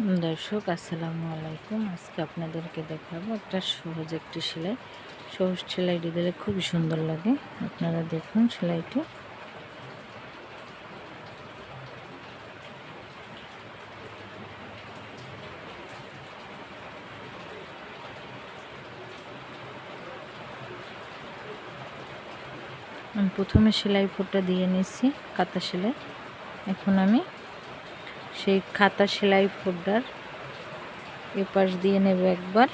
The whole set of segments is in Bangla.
দর্শক, আসসালামু আলাইকুম। আজকে আপনাদেরকে দেখাবো একটা সহজ একটি সেলাই। সহজ সেলাইটি দিলে খুবই সুন্দর লাগে। আপনারা দেখুন সেলাইটি। আমি প্রথমে সেলাই ফোঁটা দিয়ে নিয়েছি কাতা সেলাই। এখন আমি সেই খাতা সেলাই ফোল্ডার এপাশ দিয়ে নেব একবার।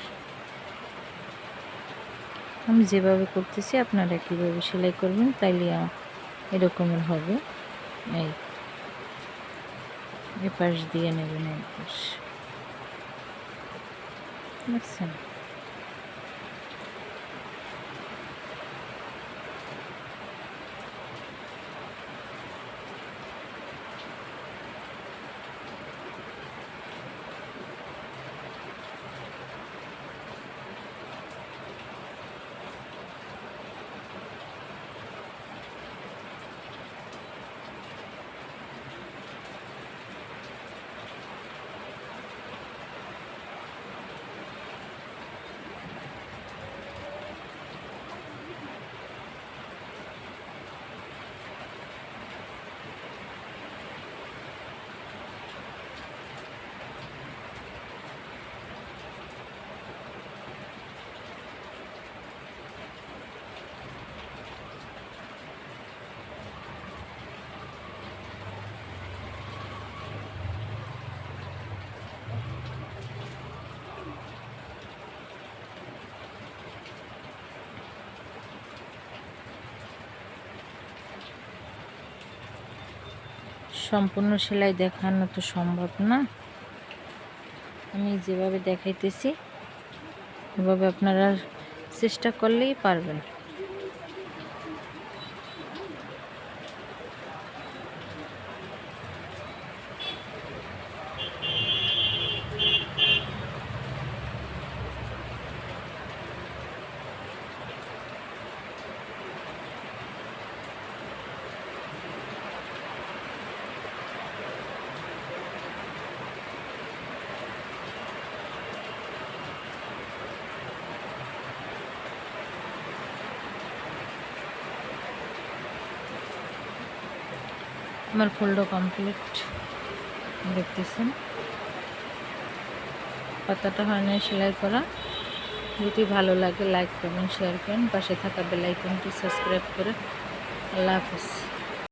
আমি যেভাবে করতেছি, আপনারা কীভাবে সেলাই করবেন তাইলে এরকমের হবে। এই এপাশ দিয়ে নেবেন একপাশ দেখছেন? সম্পূর্ণ সেলাই দেখানো তো সম্ভব না। আমি যেভাবে দেখাইতেছি এভাবে আপনারা চেষ্টা করলেই পারবেন। আমার ফুলটা কমপ্লিট দেখতেছেন? পাতাটা হয় না সেলাই করা। যদি ভালো লাগে লাইক করবেন শেয়ার করেন। পাশে থাকা বেলাইকনটি সাবস্ক্রাইব করে। আল্লাহ হাফিজ।